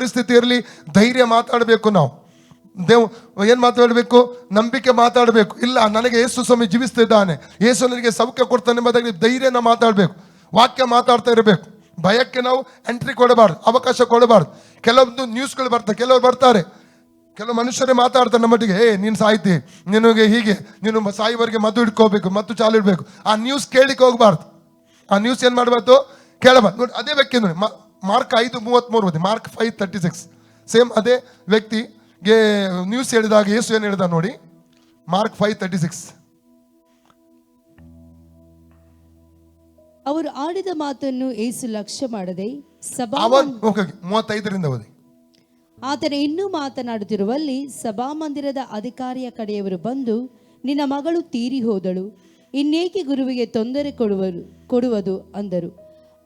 ಪರಿಸ್ಥಿತಿ ಇರಲಿ, ಧೈರ್ಯ ಮಾತಾಡಬೇಕು ನಾವು. ದೇವ್, ಏನು ಮಾತಾಡಬೇಕು ನಂಬಿಕೆ ಮಾತಾಡಬೇಕು. ಇಲ್ಲ, ನನಗೆ ಯೇಸು ಸ್ವಾಮಿ ಜೀವಿಸ್ತಿದ್ದಾನೆ. ಯೇಸು ನನಗೆ ಸೌಖ್ಯ ಕೊಡ್ತಾನೆ ಎಂಬುದಾಗಿ ಧೈರ್ಯನ ಮಾತಾಡಬೇಕು. ವಾಕ್ಯ ಮಾತಾಡ್ತಾ ಇರಬೇಕು. ಭಯಕ್ಕೆ ನಾವು ಎಂಟ್ರಿ ಕೊಡಬಾರ್ದು, ಅವಕಾಶ ಕೊಡಬಾರ್ದು. ಕೆಲವೊಂದು ನ್ಯೂಸ್ಗಳು ಬರ್ತವೆ ಕೆಲವರು ಬರ್ತಾರೆ. ಕೆಲವು ಮನುಷ್ಯರೇ ಮಾತಾಡ್ತಾರೆ ನಮ್ಮೊಟ್ಟಿಗೆ, ಏ, ನೀನು ಸಾಯ್ತಿ, ನಿನಗೆ ಹೀಗೆ, ನೀನು ಸಾಯುವವರೆಗೆ ಮದ್ದು ಇಟ್ಕೋಬೇಕು ಮತ್ತು ಚಾಲು ಇಡಬೇಕು. ಆ ನ್ಯೂಸ್ ಕೇಳಿಕ್ಕೆ ಹೋಗ್ಬಾರ್ದು. ಆ ನ್ಯೂಸ್ ಏನು ಮಾಡಬಾರ್ದು? ಕೇಳಬಾರ್ದು. ನೋಡಿ, ಅದೇ ನೋಡಿ, ಮಾ- ಮಾರ್ಕ್ ಐದು ಮೂವತ್ತ್ಮೂರು ಓದಿ Mark five thirty six same ಅದೇ ವ್ಯಕ್ತಿಗೆ ನ್ಯೂಸ್ ಹೇಳಿದಾಗ ಯೇಸು ಏನು ಹೇಳಿದ ನೋಡಿ? ಮಾರ್ಕ್ ಫೈವ್ ತರ್ಟಿ ಸಿಕ್ಸ್ ಅವರು ಆಡಿದ ಮಾತನ್ನು ಏಸು ಲಕ್ಷ್ಯ ಮಾಡದೆ ಸಭಾ ಮೂವತ್ತೈದರಿಂದ ಓದಿ. ಆತನ ಇನ್ನೂ ಮಾತನಾಡುತ್ತಿರುವಲ್ಲಿ ಸಭಾಮಂದಿರದ ಅಧಿಕಾರಿಯ ಕಡೆಯವರು ಬಂದು ನಿನ್ನ ಮಗಳು ತೀರಿ ಹೋದಳು ಇನ್ನೇಕೆ ಗುರುವಿಗೆ ತೊಂದರೆ ಕೊಡುವರು ಕೊಡುವುದು ಅಂದರು.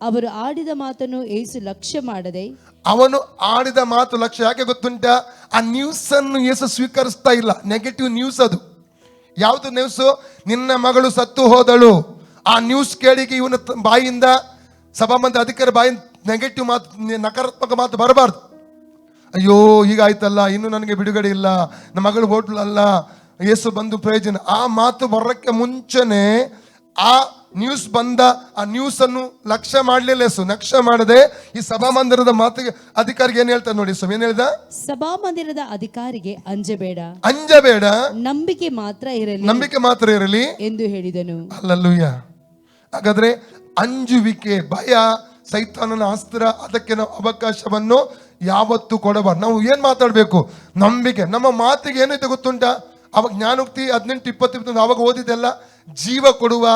ಅವರು ಆಡಿದ ಮಾತನ್ನು ಏಸು ಲಕ್ಷ್ಯ ಮಾಡದೆ ಅವನು ಆಡಿದ ಮಾತು ಲಕ್ಷ್ಯ ಯಾಕೆ ಗೊತ್ತುಂಟ? ಆ ನ್ಯೂಸ್ ಅನ್ನು ಏಸು ಸ್ವೀಕರಿಸ್ತಾ ಇಲ್ಲ. ನೆಗೆಟಿವ್ ನ್ಯೂಸ್ ಅದು. ಯಾವುದು ನ್ಯೂಸ್ ನಿನ್ನ ಮಗಳು ಸತ್ತು ಹೋದಳು. ಆ ನ್ಯೂಸ್ ಕೇಳಿಗೆ ಇವನ ಬಾಯಿಂದ ಸಭಾಮಂದಿ ಅಧಿಕಾರಿ ಬಾಯಿಂದ ನೆಗೆಟಿವ್ ಮಾತು, ನಕಾರಾತ್ಮಕ ಮಾತು ಬರಬಾರ್ದು. ಅಯ್ಯೋ ಹೀಗಾಯ್ತಲ್ಲ ಇನ್ನು ನನಗೆ ಬಿಡುಗಡೆ ಇಲ್ಲ. ನಮ್ಮ ಮಗಳು ಹೋಟ್ಲಲ್ಲ, ಏಸು ಬಂದು ಪ್ರಯೋಜನ. ಆ ಮಾತು ಬರೋಕ್ಕೆ ಮುಂಚೆನೆ ಆ ನ್ಯೂಸ್ ಬಂದ ಆ ನ್ಯೂಸ್ ಅನ್ನು ಲಕ್ಷ್ಯ ಮಾಡಲಿಲ್ಲ ಸು ಲಕ್ಷ್ಯ ಮಾಡದೆ ಈ ಸಭಾಮಂದಿರದ ಮಾತಿಗೆ ಅಧಿಕಾರಿಗೆ ಏನ್ ಹೇಳ್ತಾರೆ ನೋಡಿ ಸ್ವಾಮಿ ಏನ್ ಸಭಾ ಮಂದಿರದ ಅಧಿಕಾರಿಗೆ ಅಂಜಬೇಡ ಅಂಜಬೇಡ ನಂಬಿಕೆ ಮಾತ್ರ ಇರಲಿ ನಂಬಿಕೆ ಮಾತ್ರ ಇರಲಿ. ಎಂದು ಹೇಳಿದನು. ಅಲ್ಲಲ್ಲೂಯ್ಯ ಹಾಗಾದ್ರೆ ಅಂಜುವಿಕೆ ಭಯ ಸೈತಾನನ ಅಸ್ತ್ರ ಅದಕ್ಕೆ ನಾವು ಅವಕಾಶವನ್ನು ಯಾವತ್ತೂ ಕೊಡಬಾರ್ದು. ನಾವು ಏನ್ ಮಾತಾಡಬೇಕು? ನಂಬಿಕೆ. ನಮ್ಮ ಮಾತಿಗೆ ಏನೈತೆ ಗೊತ್ತುಂಟ? ಅವಾಗ ಜ್ಞಾನೋಕ್ತಿ ಹದಿನೆಂಟು ಇಪ್ಪತ್ತು ಇಪ್ಪತ್ತೊಂದು ಅವಾಗ ಓದಿದ್ದೆಲ್ಲ ಜೀವ ಕೊಡುವ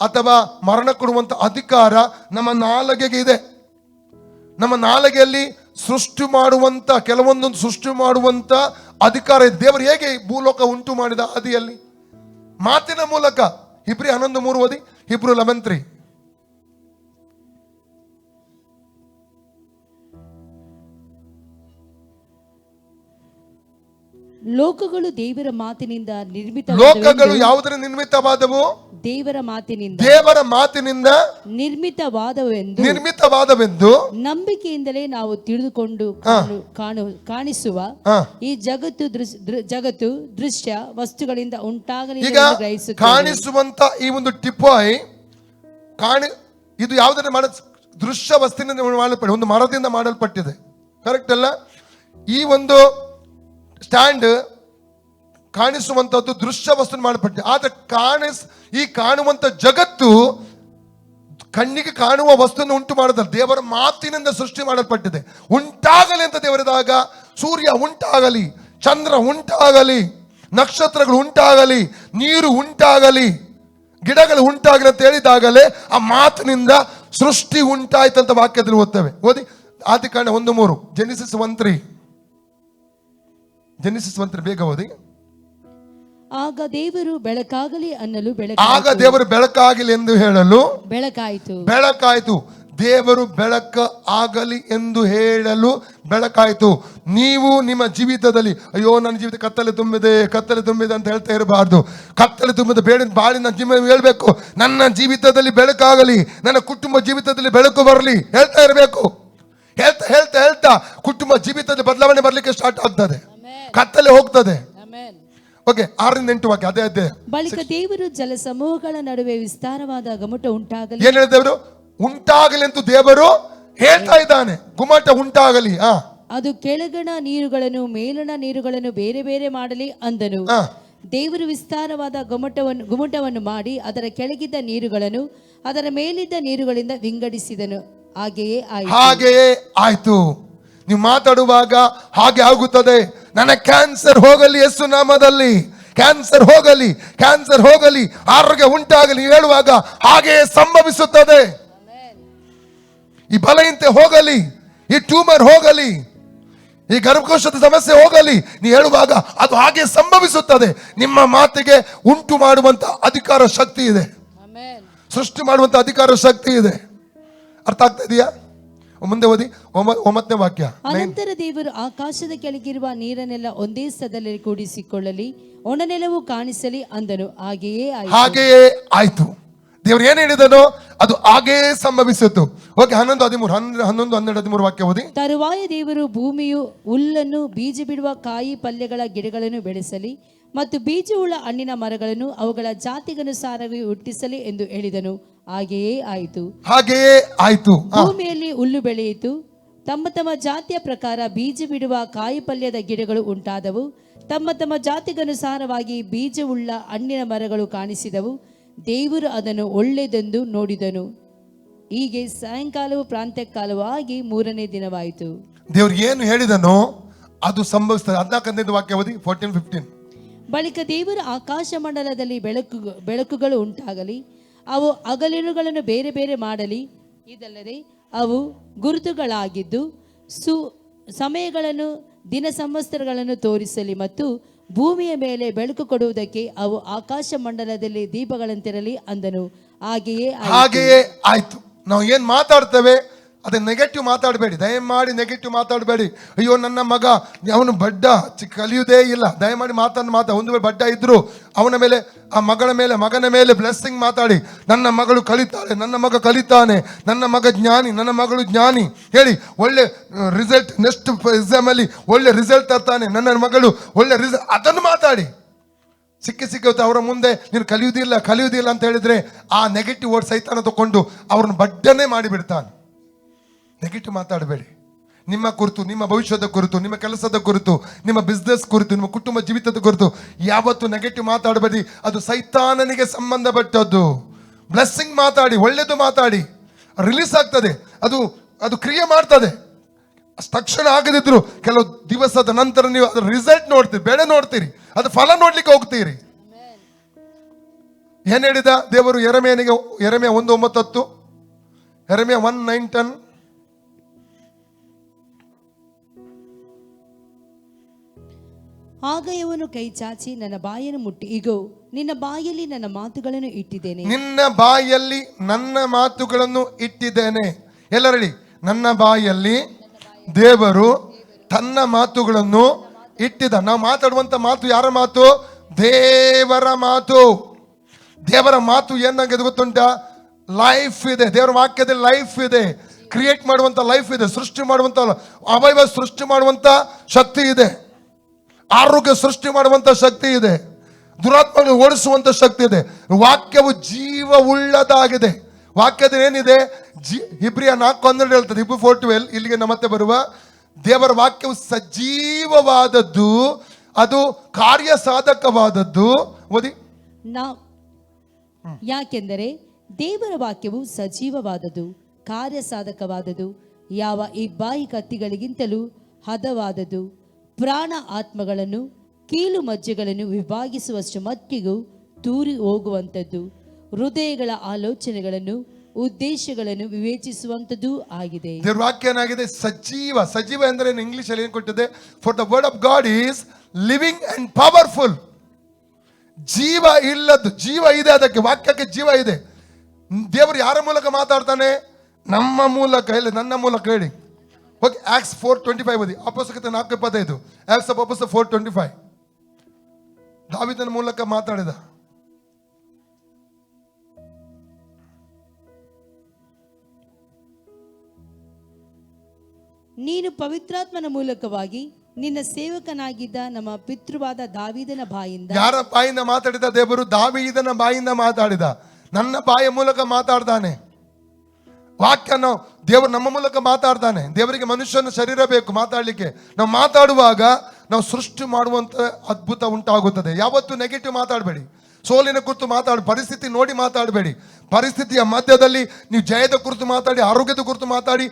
ಅಥವಾ ಮರಣ ಕೊಡುವಂತ ಅಧಿಕಾರ ನಮ್ಮ ನಾಲಗೆಗೆ ಇದೆ. ನಮ್ಮ ನಾಲಗೆಯಲ್ಲಿ ಸೃಷ್ಟಿ ಮಾಡುವಂತ ಕೆಲವೊಂದೊಂದು ಸೃಷ್ಟಿ ಮಾಡುವಂತ ಅಧಿಕಾರ ಇದೆ. ದೇವರು ಹೇಗೆ ಭೂಲೋಕ ಉಂಟು ಮಾಡಿದ ಆದಿಯಲ್ಲಿ ಮಾತಿನ ಮೂಲಕ. ಇಬ್ರಿ ಹನ್ನೊಂದು ಮೂರು ಓದಿ. ಇಬ್ರು ಲೆವೆನ್ ಲೋಕಗಳು ದೇವರ ಮಾತಿನಿಂದ ನಿರ್ಮಿತ ಲೋಕಗಳು ಯಾವುದರ ನಿರ್ಮಿತವಾದವು? ದೇವರ ಮಾತಿನಿಂದ ದೇವರ ಮಾತಿನಿಂದ ನಿರ್ಮಿತವಾದವೆಂದು ನಿರ್ಮಿತವಾದವೆಂದು ನಂಬಿಕೆಯಿಂದಲೇ ನಾವು ತಿಳಿದುಕೊಂಡು ಕಾಣು ಕಾಣು ಕಾಣಿಸುವ ಈ ಜಗತ್ತು ಜಗತ್ತು ದೃಶ್ಯ ವಸ್ತುಗಳಿಂದ ಉಂಟಾಗಲಿ ಕಾಣಿಸುವಂತ ಈ ಒಂದು ಟಿಪ್ಪಾಯಿ ಕಾಣಿ ಇದು ಯಾವುದನ್ನ ಮಾಡ ದೃಶ್ಯ ವಸ್ತುವಿನಿಂದ ಮಾಡಲ್ಪಟ್ಟಿದೆ ಒಂದು ಮರದಿಂದ ಮಾಡಲ್ಪಟ್ಟಿದೆ. ಕರೆಕ್ಟ್ ಅಲ್ಲ? ಈ ಒಂದು ಸ್ಟ್ಯಾಂಡ್ ಕಾಣಿಸುವಂತದ್ದು ದೃಶ್ಯ ವಸ್ತು ಮಾಡಲ್ಪಟ್ಟಿದೆ. ಆದ್ರೆ ಕಾಣಿಸ್, ಈ ಕಾಣುವಂತ ಜಗತ್ತು ಕಣ್ಣಿಗೆ ಕಾಣುವ ವಸ್ತುವನ್ನು ಉಂಟು ಮಾಡದಲ್ಲ ದೇವರ ಮಾತಿನಿಂದ ಸೃಷ್ಟಿ ಮಾಡಲ್ಪಟ್ಟಿದೆ. ಉಂಟಾಗಲಿ ಅಂತ ದೇವರಿದಾಗ ಸೂರ್ಯ ಉಂಟಾಗಲಿ, ಚಂದ್ರ ಉಂಟಾಗಲಿ, ನಕ್ಷತ್ರಗಳು ಉಂಟಾಗಲಿ, ನೀರು ಉಂಟಾಗಲಿ, ಗಿಡಗಳು ಉಂಟಾಗಲಿ ಅಂತ ಹೇಳಿದಾಗಲೇ ಆ ಮಾತಿನಿಂದ ಸೃಷ್ಟಿ ಉಂಟಾಯ್ತಂತ ವಾಕ್ಯದಲ್ಲಿ ಓದ್ತೇವೆ. ಓದಿ ಆದಿಕಾಂಡ ಒಂದು ಮೂರು ಜನಿಸಿಸ್ ಜೆನಿಸಿಸ್ ಬೇಗ ಓದಿ. ಆಗ ದೇವರು ಬೆಳಕಾಗಲಿ ಅನ್ನಲು ಬೆಳಕು ಆಗ ದೇವರು ಬೆಳಕಾಗಲಿ ಎಂದು ಹೇಳಲು ಬೆಳಕಾಯಿತು. ಬೆಳಕಾಯಿತು. ದೇವರು ಬೆಳಕ ಆಗಲಿ ಎಂದು ಹೇಳಲು ಬೆಳಕಾಯಿತು. ನೀವು ನಿಮ್ಮ ಜೀವಿತದಲ್ಲಿ ಅಯ್ಯೋ ನನ್ನ ಜೀವಿತ ಕತ್ತಲೆ ತುಂಬಿದೆ ಕತ್ತಲೆ ತುಂಬಿದೆ ಅಂತ ಹೇಳ್ತಾ ಇರಬಾರ್ದು. ಕತ್ತಲೆ ತುಂಬಿದ ಬೇಡ ಬಾಳಿ ನನ್ನ ಜೀವ ಹೇಳ್ಬೇಕು. ನನ್ನ ಜೀವಿತದಲ್ಲಿ ಬೆಳಕಾಗಲಿ ನನ್ನ ಕುಟುಂಬ ಜೀವಿತದಲ್ಲಿ ಬೆಳಕು ಬರಲಿ ಹೇಳ್ತಾ ಇರಬೇಕು. ಹೇಳ್ತಾ ಹೇಳ್ತಾ ಹೇಳ್ತಾ ಕುಟುಂಬ ಜೀವಿತದಲ್ಲಿ ಬದಲಾವಣೆ ಬರಲಿಕ್ಕೆ ಸ್ಟಾರ್ಟ್ ಆಗ್ತದೆ. ಕತ್ತಲೆ ಹೋಗ್ತದೆ. ಓಕೆ ಆರರಿಂದ ಎಂಟು ವಾಕ್ಯ ಅದೇ ಅದೇ. ಬಳಿಕ ದೇವರು ಜಲ ಸಮೂಹಗಳ ನಡುವೆ ವಿಸ್ತಾರವಾದ ಗಮಟ ಉಂಟಾಗಲಿ. ಏನ್ ಹೇಳಿದವರು ಉಂಟಾಗಲಿ ಅಂತ ದೇವರು ಹೇಳ್ತಾ ಇದ್ದಾನೆ. ಗುಮಟ ಉಂಟಾಗಲಿ ಆ. ಅದು ಕೆಳಗಣ ನೀರುಗಳನ್ನು ಮೇಲಣ ನೀರುಗಳನ್ನು ಬೇರೆ ಬೇರೆ ಮಾಡಲಿ ಅಂದನು. ದೇವರು ವಿಸ್ತಾರವಾದ ಗುಮಟವನ್ನು ಗುಮಟವನ್ನು ಮಾಡಿ ಅದರ ಕೆಳಗಿದ್ದ ನೀರುಗಳನ್ನು ಅದರ ಮೇಲಿದ್ದ ನೀರುಗಳಿಂದ ವಿಂಗಡಿಸಿದನು. ಹಾಗೆಯೇ ಆಯಿತು. ಹಾಗೆಯೇ ಆಯ್ತು. ನೀವು ಮಾತಾಡುವಾಗ ಹಾಗೆ ಆಗುತ್ತದೆ. ನನ್ನ ಕ್ಯಾನ್ಸರ್ ಹೋಗಲಿ ಯೇಸು ನಾಮದಲ್ಲಿ. ಕ್ಯಾನ್ಸರ್ ಹೋಗಲಿ ಕ್ಯಾನ್ಸರ್ ಹೋಗಲಿ ಆರೋಗ್ಯ ಉಂಟಾಗಲಿ ಹೇಳುವಾಗ ಹಾಗೆಯೇ ಸಂಭವಿಸುತ್ತದೆ. ಈ ಬಲಹೀನತೆ ಹೋಗಲಿ ಈ ಟ್ಯೂಮರ್ ಹೋಗಲಿ ಈ ಗರ್ಭಕೋಶದ ಸಮಸ್ಯೆ ಹೋಗಲಿ ನೀ ಹೇಳುವಾಗ ಅದು ಹಾಗೆ ಸಂಭವಿಸುತ್ತದೆ. ನಿಮ್ಮ ಮಾತಿಗೆ ಉಂಟು ಮಾಡುವಂತ ಅಧಿಕಾರ ಶಕ್ತಿ ಇದೆ. ಸೃಷ್ಟಿ ಮಾಡುವಂತ ಅಧಿಕಾರ ಶಕ್ತಿ ಇದೆ. ಅರ್ಥ ಆಗ್ತಾ ಇದೆಯಾ? ಮುಂದೆ ಓದಿ ಒಂಬ- ಒಂಬತ್ತನೇ ವಾಕ್ಯ. ಅನಂತರ ದೇವರು ಆಕಾಶದ ಕೆಳಗಿರುವ ನೀರನ್ನೆಲ್ಲ ಒಂದೇ ಸ್ಥಳದಲ್ಲಿ ಕೂಡಿಸಿಕೊಳ್ಳಲಿ ಒಣನೆಲವು ಕಾಣಿಸಲಿ ಅಂದನು. ಹಾಗೆಯೇ ಹಾಗೆಯೇ ಆಯ್ತು. ದೇವ್ರು ಏನ್ ಹೇಳಿದನು? ಅದು ಹಾಗೇ ಸಂಭವಿಸಿತು. ಓಕೆ ಹನ್ನೊಂದು ಹದಿಮೂರು ಹನ್ನೊಂದು ಹನ್ನೊಂದು ಹನ್ನೆರಡು ಹದಿಮೂರು ವಾಕ್ಯ ಓದಿ. ತರುವಾಯ ದೇವರು ಭೂಮಿಯು ಹುಲ್ಲನ್ನು ಬೀಜ ಬಿಡುವ ಕಾಯಿ ಪಲ್ಯಗಳ ಗಿಡಗಳನ್ನು ಬೆಳೆಸಲಿ ಮತ್ತು ಬೀಜವುಳ್ಳ ಹಣ್ಣಿನ ಮರಗಳನ್ನು ಅವುಗಳ ಜಾತಿಗನುಸಾರವೇ ಹುಟ್ಟಿಸಲಿ ಎಂದು ಹೇಳಿದನು. ಹಾಗೆಯೇ ಆಯಿತು. ಹಾಗೆಯೇ ಆಯಿತು. ಭೂಮಿಯಲ್ಲಿ ಹುಲ್ಲು ಬೆಳೆಯಿತು. ತಮ್ಮ ತಮ್ಮ ಜಾತಿಯ ಪ್ರಕಾರ ಬೀಜ ಬಿಡುವ ಕಾಯಿ ಪಲ್ಯದ ಗಿಡಗಳು ಉಂಟಾದವು. ತಮ್ಮ ತಮ್ಮ ಜಾತಿಗನುಸಾರವಾಗಿ ಬೀಜವುಳ್ಳ ಹಣ್ಣಿನ ಮರಗಳು ಕಾಣಿಸಿದವು. ದೇವರು ಅದನ್ನು ಒಳ್ಳೆಯದೆಂದು ನೋಡಿದನು. ಹೀಗೆ ಸಾಯಂಕಾಲವು ಪ್ರಾಂತ್ಯಕಾಲವೂ ಆಗಿ ಮೂರನೇ ದಿನವಾಯಿತು. ದೇವ್ರು ಏನು ಹೇಳಿದನು ಅದು ಸಂಭವಿಸ್ತದೆ ವಾಕ್ಯ ಓದಿ ಫೋರ್ಟೀನ್ ಫಿಫ್ಟೀನ್ ಬಳಿಕ ದೇವರು ಆಕಾಶ ಮಂಡಲದಲ್ಲಿ ಬೆಳಕು ಬೆಳಕುಗಳು ಉಂಟಾಗಲಿ. ಅವು ಅಗಲಿರುಗಳನ್ನು ಬೇರೆ ಬೇರೆ ಮಾಡಲಿ. ಇದಲ್ಲದೆ ಅವು ಗುರುತುಗಳಾಗಿದ್ದು ಸು ಸಮಯಗಳನ್ನು, ದಿನ ಸಂವತ್ಸರಗಳನ್ನು ತೋರಿಸಲಿ ಮತ್ತು ಭೂಮಿಯ ಮೇಲೆ ಬೆಳಕು ಕೊಡುವುದಕ್ಕೆ ಅವು ಆಕಾಶ ಮಂಡಲದಲ್ಲಿ ದೀಪಗಳಂತಿರಲಿ ಅಂದನು. ಹಾಗೆಯೇ. ಹಾಗೆಯೇ ಆಯ್ತು. ನಾವು ಏನ್ ಮಾತಾಡ್ತೇವೆ? ಅದೇ ನೆಗೆಟಿವ್ ಮಾತಾಡಬೇಡಿ, ದಯಮಾಡಿ ನೆಗೆಟಿವ್ ಮಾತಾಡಬೇಡಿ. ಅಯ್ಯೋ, ನನ್ನ ಮಗ, ಅವನು ಬಡ್ಡ ಕಲಿಯುವುದೇ ಇಲ್ಲ. ದಯಮಾಡಿ ಮಾತನ್ನು ಮಾತಾ ಒಂದು ವೇಳೆ ಬಡ್ಡ ಇದ್ರು ಅವನ ಮೇಲೆ, ಆ ಮಗಳ ಮೇಲೆ, ಮಗನ ಮೇಲೆ ಬ್ಲೆಸ್ಸಿಂಗ್ ಮಾತಾಡಿ. ನನ್ನ ಮಗಳು ಕಲಿತಾಳೆ, ನನ್ನ ಮಗ ಕಲಿತಾನೆ, ನನ್ನ ಮಗ ಜ್ಞಾನಿ, ನನ್ನ ಮಗಳು ಜ್ಞಾನಿ. ಹೇಳಿ, ಒಳ್ಳೆ ರಿಸಲ್ಟ್ ನೆಕ್ಸ್ಟ್ ಎಕ್ಸಾಮಲ್ಲಿ ಒಳ್ಳೆ ರಿಸಲ್ಟ್ ತರ್ತಾನೆ, ನನ್ನ ಮಗಳು ಒಳ್ಳೆ ರಿಸಲ್ಟ್ ಅದನ್ನು ಮಾತಾಡಿ. ಸಿಕ್ಕಿ ಸಿಕ್ಕುತ್ತೆ ಅವರ ಮುಂದೆ, ನೀನು ಕಲಿಯುವುದಿಲ್ಲ ಕಲಿಯುವುದಿಲ್ಲ ಅಂತ ಹೇಳಿದರೆ ಆ ನೆಗೆಟಿವ್ ವರ್ಡ್ ಸೈತಾನ ತಗೊಂಡು ಅವ್ರನ್ನ ಬಡ್ಡನೇ ಮಾಡಿಬಿಡ್ತಾನೆ. ನೆಗೆಟಿವ್ ಮಾತಾಡಬೇಡಿ. ನಿಮ್ಮ ಕುರಿತು, ನಿಮ್ಮ ಭವಿಷ್ಯದ ಕುರಿತು, ನಿಮ್ಮ ಕೆಲಸದ ಕುರಿತು, ನಿಮ್ಮ ಬಿಸ್ನೆಸ್ ಕುರಿತು, ನಿಮ್ಮ ಕುಟುಂಬ ಜೀವಿತದ ಕುರಿತು ಯಾವತ್ತು ನೆಗೆಟಿವ್ ಮಾತಾಡಬೇಡಿ. ಅದು ಸೈತಾನನಿಗೆ ಸಂಬಂಧಪಟ್ಟದ್ದು. ಬ್ಲೆಸ್ಸಿಂಗ್ ಮಾತಾಡಿ ಒಳ್ಳೆಯದು ಮಾತಾಡಿ. ರಿಲೀಸ್ ಆಗ್ತದೆ. ಅದು ಅದು ಕ್ರಿಯೆ ಮಾಡ್ತದೆ. ತಕ್ಷಣ ಆಗದಿದ್ರು ಕೆಲವು ದಿವಸದ ನಂತರ ನೀವು ಅದರ ರಿಸಲ್ಟ್ ನೋಡ್ತೀರಿ, ಬೆಳೆ ನೋಡ್ತೀರಿ. ಅದು ಫಲ ನೋಡ್ಲಿಕ್ಕೆ ಹೋಗ್ತೀರಿ. ಏನ್ ಹೇಳಿದ? ದೇವರು ಎರೆಮೆಯನಿಗೆ, ಎರೆಮೆಯ ಒಂದು ಒಂಬತ್ತು ಹತ್ತು ಒನ್ ನೈನ್ ಟೆನ್ ಆಗ ಇವನು ಕೈ ಚಾಚಿ ನನ್ನ ಬಾಯನ್ನು ಮುಟ್ಟಿ. ಇಗೋ, ನಿನ್ನ ಬಾಯಲ್ಲಿ ನನ್ನ ಮಾತುಗಳನ್ನು ಇಟ್ಟಿದ್ದೇನೆ. ನಿನ್ನ ಬಾಯಲ್ಲಿ ನನ್ನ ಮಾತುಗಳನ್ನು ಇಟ್ಟಿದ್ದೇನೆ. ಎಲ್ಲರಡಿ ನನ್ನ ಬಾಯಲ್ಲಿ ದೇವರು ತನ್ನ ಮಾತುಗಳನ್ನು ಇಟ್ಟಿದ. ನಾವು ಮಾತಾಡುವಂತ ಮಾತು ಯಾರ ಮಾತು? ದೇವರ ಮಾತು. ದೇವರ ಮಾತು ಏನಾಗಿದೆ ಗೊತ್ತುಂಟ? ಲೈಫ್ ಇದೆ. ದೇವರ ವಾಕ್ಯದಲ್ಲಿ ಲೈಫ್ ಇದೆ. ಕ್ರಿಯೇಟ್ ಮಾಡುವಂತ ಲೈಫ್ ಇದೆ. ಸೃಷ್ಟಿ ಮಾಡುವಂತ ಅವಯವ ಸೃಷ್ಟಿ ಮಾಡುವಂತ ಶಕ್ತಿ ಇದೆ. ಆರೋಗ್ಯ ಸೃಷ್ಟಿ ಮಾಡುವಂತ ಶಕ್ತಿ ಇದೆ. ದುರಾತ್ಮಗಳು ಓಡಿಸುವಂತ ಶಕ್ತಿ ಇದೆ. ವಾಕ್ಯವು ಜೀವ ಉಳ್ಳದಾಗಿದೆ ವಾಕ್ಯದ ಏನಿದೆ? ಜಿ, ಇಬ್ರಿಯ ನಾಲ್ಕು ಹನ್ನೆರಡು ಹೇಳ್ತದೆ. ಇಬ್ರು ಫೋರ್ ಟ್ವೆಲ್ ಇಲ್ಲಿಗೆ ನಮ್ಮತ್ತೆ ಬರುವ ದೇವರ ವಾಕ್ಯವು ಸಜೀವವಾದದ್ದು, ಅದು ಕಾರ್ಯ ಸಾಧಕವಾದದ್ದು ಓದಿ ಯಾಕೆಂದರೆ ದೇವರ ವಾಕ್ಯವು ಸಜೀವವಾದದ್ದು ಕಾರ್ಯ ಸಾಧಕವಾದದ್ದು ಯಾವ ಈ ಬಾಯಿ ಕತ್ತಿಗಳಿಗಿಂತಲೂ ಹದವಾದದು ಪ್ರಾಣ ಆತ್ಮಗಳನ್ನು, ಕೀಲು ಮಜ್ಜೆಗಳನ್ನು ವಿಭಾಗಿಸುವಷ್ಟು ಮಟ್ಟಿಗೂ ತೂರಿ ಹೋಗುವಂಥದ್ದು. ಹೃದಯಗಳ ಆಲೋಚನೆಗಳನ್ನು, ಉದ್ದೇಶಗಳನ್ನು ವಿವೇಚಿಸುವಂತದ್ದು ಆಗಿದೆ. ದೇವ್ರ ವಾಕ್ಯ ಏನಾಗಿದೆ ಸಜೀವ ಸಜೀವ ಅಂದ್ರೆ ಇಂಗ್ಲಿಷ್ ಅಲ್ಲಿ ಏನ್ ಕೊಟ್ಟಿದೆ? For the word of God is living and powerful ಜೀವ ಇಲ್ಲದ್ದು, ಜೀವ ಇದೆ ಅದಕ್ಕೆ, ವಾಕ್ಯಕ್ಕೆ ಜೀವ ಇದೆ. ದೇವರು ಯಾರ ಮೂಲಕ ಮಾತಾಡ್ತಾನೆ? ನಮ್ಮ ಮೂಲಕ, ಹೇಳಿ, ನನ್ನ ಮೂಲಕ ಹೇಳಿ. Okay Acts four twenty five ಓದಿ ಅಪೋಸಕತೆ ನಾಲ್ಕು ಇಪ್ಪತ್ತೈದು. ಆಕ್ಸ್ ಆಫ್ ಅಪೋಸ್ತ ಫೋರ್ ಟ್ವೆಂಟಿ ಫೈವ್ ದಾವಿದನ ಮೂಲಕ ಮಾತಾಡಿದ. ನೀನು ಪವಿತ್ರಾತ್ಮನ ಮೂಲಕವಾಗಿ ನಿನ್ನ ಸೇವಕನಾಗಿದ್ದ ನಮ್ಮ ಪಿತೃವಾದ ದಾವಿದನ ಬಾಯಿಂದ ಯಾರ ಬಾಯಿಂದ ಮಾತಾಡಿದ ದೇವರು ದಾವಿದನ ಬಾಯಿಂದ ಮಾತಾಡಿದ. ನನ್ನ ಬಾಯ ಮೂಲಕ ಮಾತಾಡ್ತಾನೆ ವಾಕ್ಯ ನಾವು ದೇವರು ನಮ್ಮ ಮೂಲಕ ಮಾತಾಡ್ತಾನೆ. ದೇವರಿಗೆ ಮನುಷ್ಯನ ಶರೀರ ಬೇಕು ಮಾತಾಡಲಿಕ್ಕೆ. ನಾವು ಮಾತಾಡುವಾಗ ನಾವು ಸೃಷ್ಟಿ ಮಾಡುವಂಥ ಅದ್ಭುತ ಉಂಟಾಗುತ್ತದೆ. ಯಾವತ್ತೂ ನೆಗೆಟಿವ್ ಮಾತಾಡಬೇಡಿ. ಸೋಲಿನ ಕುರಿತು ಮಾತಾಡಿ, ಪರಿಸ್ಥಿತಿ ನೋಡಿ ಮಾತಾಡಬೇಡಿ. ಪರಿಸ್ಥಿತಿಯ ಮಧ್ಯದಲ್ಲಿ ನೀವು ಜಯದ ಕುರಿತು ಮಾತಾಡಿ, ಆರೋಗ್ಯದ ಕುರಿತು ಮಾತಾಡಿ